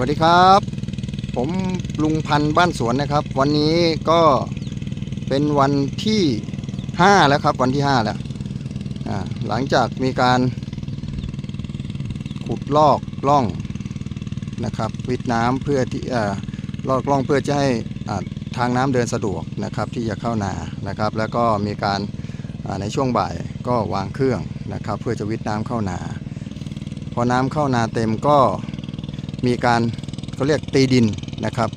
วัสดีครับ ผมลุงพันธ์บ้านสวนนะครับ วันนี้ก็เป็นวันที่ 5 แล้วครับวันที่ 5 แล้วหลังจากมีการขุดลอกล่องนะครับวิดน้ำเพื่อที่ลอกล่องเพื่อจะให้ทางน้ำเดินสะดวกนะครับที่จะเข้านานะครับ แล้วก็มีการในช่วงบ่ายก็วางเครื่องนะครับ เพื่อจะวิดน้ำเข้านา พอน้ำเข้านาเต็มก็ มีการเขาเรียกตีดินนะครับ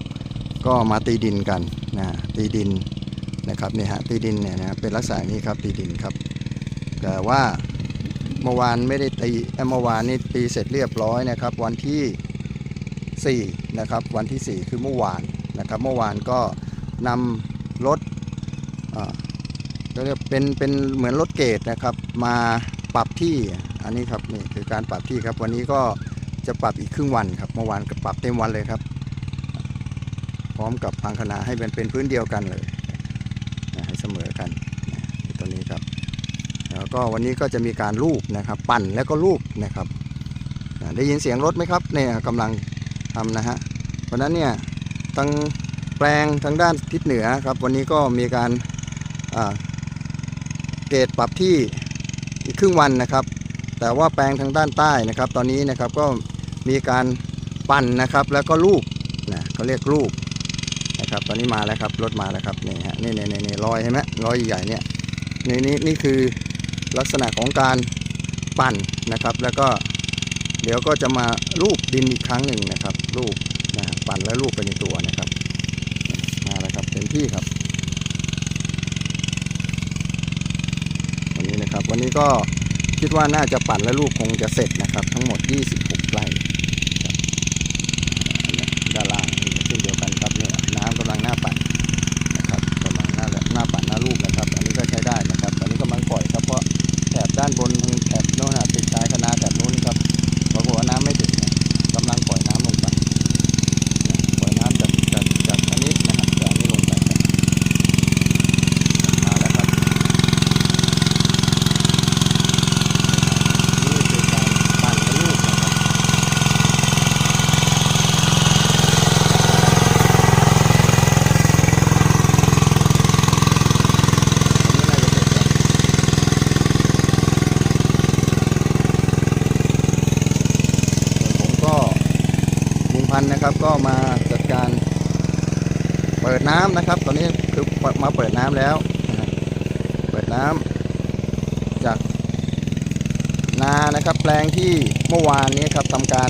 ก็มาตีดินกันนะตีดินนะครับนี่ฮะตีดินเนี่ยนะเป็นลักษณะนี้ครับตีดินครับ แต่ว่าเมื่อวานไม่ได้ตีเมื่อวานนี้ตีเสร็จเรียบร้อยนะครับ วันที่ 4 นะครับ วันที่ 4 คือเมื่อวานนะครับเมื่อวานก็นำรถเขาเรียกเป็นเป็นเหมือนรถเกตนะครับ มาปรับที่อันนี้ครับนี่คือการปรับที่ครับวันนี้ก็ จะปรับอีกครึ่งวันครับเมื่อวานก็ปรับเต็มวันเลยครับ พร้อมกับพังคณาให้เป็นเป็นพื้นเดียวกันเลยนะให้เสมอกันตัวนี้ครับ แล้วก็วันนี้ก็จะมีการลูบนะครับ ปั่นแล้วก็ลูบนะครับได้ยินเสียงรถไหมครับเนี่ยกำลังทำนะฮะเพราะนั้นเนี่ยทางแปลงทางด้านทิศเหนือครับ วันนี้ก็มีการเกตปรับที่อีกครึ่งวันนะครับ แต่ว่าแปลงทางด้านใต้นะครับ ตอนนี้นะครับก็ มีการปั่นนะครับ แล้วก็ลูบนะเขาเรียกลูบนะครับ ตอนนี้มาแล้วครับรถมาแล้วครับนี่ฮะนี่นี่นี่นี่รอยเห็นไหมรอยใหญ่เนี่ยนี่นี่นี่คือลักษณะของการปั่นนะครับ แล้วก็เดี๋ยวก็จะมาลูบดินอีกครั้งหนึ่งนะครับลูบนะปั่นแล้วลูบไปในตัวนะครับมาแล้วครับเต็มที่ครับวันนี้นะครับวันนี้ก็คิดว่าน่าจะปั่นและลูกคงจะเสร็จนะครับ ทั้งหมด 26ไร่ครับเนี่ยด้านล่างนี่ก็เช่นเดียวกันครับเนี่ยน้ำกำลังหน้าปั่น นะครับกำลังหน้าหน้าปั่นหน้าลูกนะครับ อันนี้ก็ใช้ได้นะครับ ตอนนี้กำลังปล่อยครับ เพราะแถบด้านบนทางแถบโน้นนะติดชายคณะแถบนู้นครับปรากฏว่าน้ำไม่ถึงนะกำลังปล่อยน้ำลงไปนะปล่อยน้ำจากจากจากอันนี้นะครับจากอันนี้ลงไปครับมาแล้วครับนี่คือการปั่นและลูกนะครับ ผมก็ลุง พันธ์นะครับ ก็มาจัดการเปิดน้ำนะครับ ตอนนี้คือมาเปิดน้ำแล้ว เปิดน้ำจากนานะครับ แปลงที่เมื่อวานนี้ครับทำการ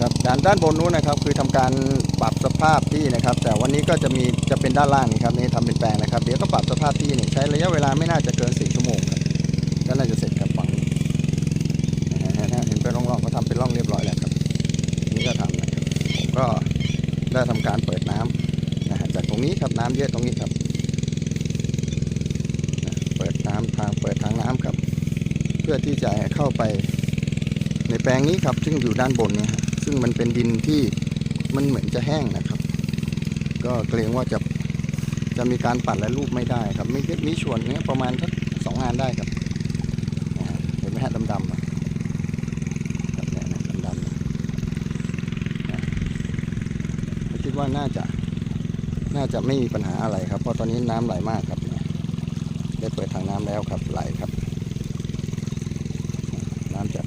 ครับด้านด้านบนนู้นนะครับ คือทำการปรับสภาพที่นะครับ แต่วันนี้ก็จะมีจะเป็นด้านล่างนี่ครับนี่ทำเป็นแปลงนะครับ เดี๋ยวก็ปรับสภาพที่นี่ใช้ระยะเวลาไม่น่าจะเกิน4ชั่วโมงก็น่าจะเสร็จ ก็ได้ทำการเปิดน้ำนะฮะจากตรงนี้ครับน้ำเยอะตรงนี้ครับ เปิดน้ำทางเปิดทางน้ำครับ เพื่อที่จะเข้าไปในแปลงนี้ครับ ซึ่งอยู่ด้านบนเนี่ยซึ่งมันเป็นดินที่มันเหมือนจะแห้งนะครับ ก็เกรงว่าจะจะมีการปั่นและรูปไม่ได้ครับมีมีส่วนเนี้ยประมาณสักสองงานได้ครับเห็นไหมฮะดำๆอะ ครับเนี่ยนะดำๆเนี่ยนะคิด ว่าน่าจะน่าจะไม่มีปัญหาอะไรครับ เพราะตอนนี้น้ำไหลมากครับ ได้เปิดทางน้ำแล้วครับไหลครับ น้ำจาก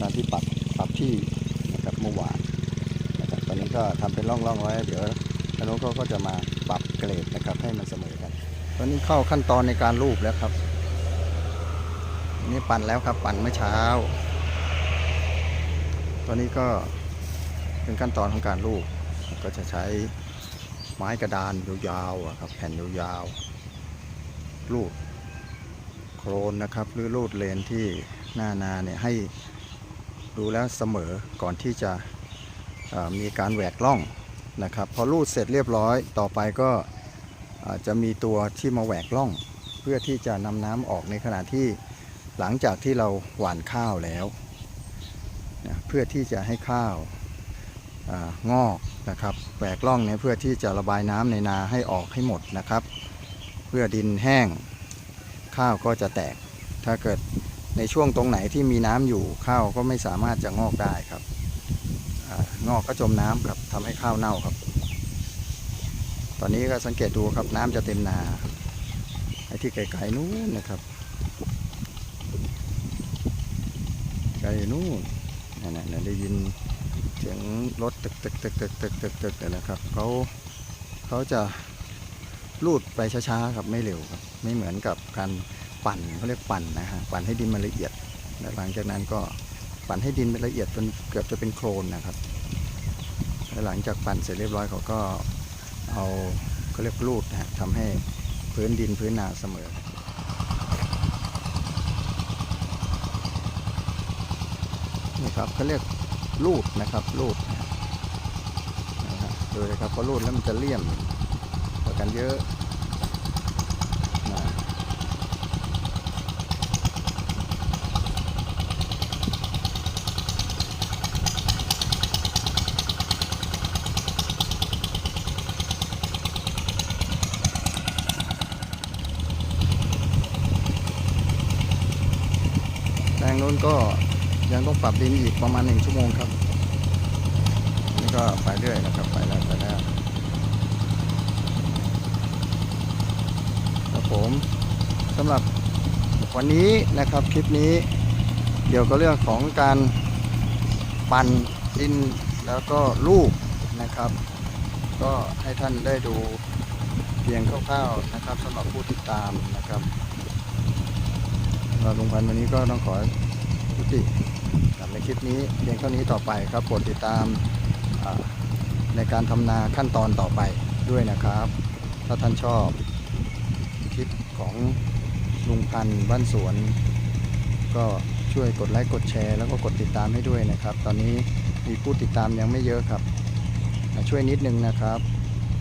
ตามที่ปรับปรับที่นะครับเมื่อวานนะครับตอนนี้ก็ทำเป็นร่องๆไว้เดี๋ยวทางโน้นเขาก็จะมาปรับเกรดนะครับ ให้มันเสมอกัน ตอนนี้เข้าขั้นตอนในการรูปแล้วครับ นี่ปั่นแล้วครับปั่นเมื่อเช้า ตอนนี้ก็เป็นขั้นตอนของการลูก ก็จะใช้ไม้กระดานยาวๆครับแผ่นยาวๆลูดโครนนะครับหรือลูดเลนที่หน้านาเนี่ยให้ดูแล้วเสมอก่อนที่จะมีการแหวกล่องนะครับพอลูดเสร็จเรียบร้อยต่อไปก็จะมีตัวที่มาแหวกล่อง เพื่อที่จะนำน้ำออกในขณะที่หลังจากที่เราหว่านข้าวแล้วนะเพื่อที่จะให้ข้าว งอกนะครับแหวกล่องเนี่ยเพื่อที่จะระบายน้ำในนาให้ออกให้หมดนะครับ เพื่อดินแห้งข้าวก็จะแตก ถ้าเกิดในช่วงตรงไหนที่มีน้ำอยู่ข้าวก็ไม่สามารถจะงอกได้ครับองอกก็จมน้ำครับทำให้ข้าวเน่าครับ ตอนนี้ก็สังเกตดูครับน้ำจะเต็มนาไอ้ที่ไกลๆนู้นนะครับไกลนู้นนั่นๆได้ยิน สียงรถตึกตึกตึกตึกตึกตึกตึกนะครับเขาเขาจะลูดไปช้าๆครับไม่เร็วครับไม่เหมือนกับการปั่นเขาเรียกปั่นนะฮะปั่นให้ดินมันละเอียดแล้วหลังจากนั้นก็ปั่นให้ดินเป็นละเอียดจนเกือบจะเป็นโคลนนะครับแล้วหลังจากปั่นเสร็จเรียบร้อยเขาก็เอาเขาเรียกรูดนะฮะทำให้พื้นดินพื้นนาเสมอนี่ครับเขาเรียก รูดนะครับรูดนะฮะนะฮะดูเลยครับพอรูดแล้วมันจะเลี่ยมกว่ากันเยอะนะแปลงนู้นก็ ยังต้องปรับดินอีกประมาณหนึ่งชั่วโมงครับ นี่ก็ไปเรื่อยนะครับ ไปแล้วไปแล้วครับผมสำหรับวันนี้นะครับคลิปนี้เกี่ยวกับเรื่องของการปั่นดินแล้วก็ลูกนะครับ ก็ให้ท่านได้ดูเพียงคร่าวๆนะครับสำหรับผู้ติดตามนะครับเราลงพันธ์วันนี้ก็ต้องขอุติกับในคลิปนี้เพียงเท่านี้ต่อไปครับโปรดติดตามในการทำนาขั้นตอนต่อไปด้วยนะครับ ถ้าท่านชอบคลิปของลุงพันธ์บ้านสวน ก็ช่วยกดไลค์กดแชร์ แล้วก็กดติดตามให้ด้วยนะครับ ตอนนี้มีผู้ติดตามยังไม่เยอะครับ ช่วยนิดนึงนะครับ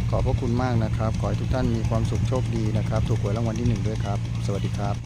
ขอบพระคุณมากนะครับ ขอให้ทุกท่านมีความสุขโชคดีนะครับ ถูกหวยรางวัลที่หนึ่งด้วยครับ สวัสดีครับ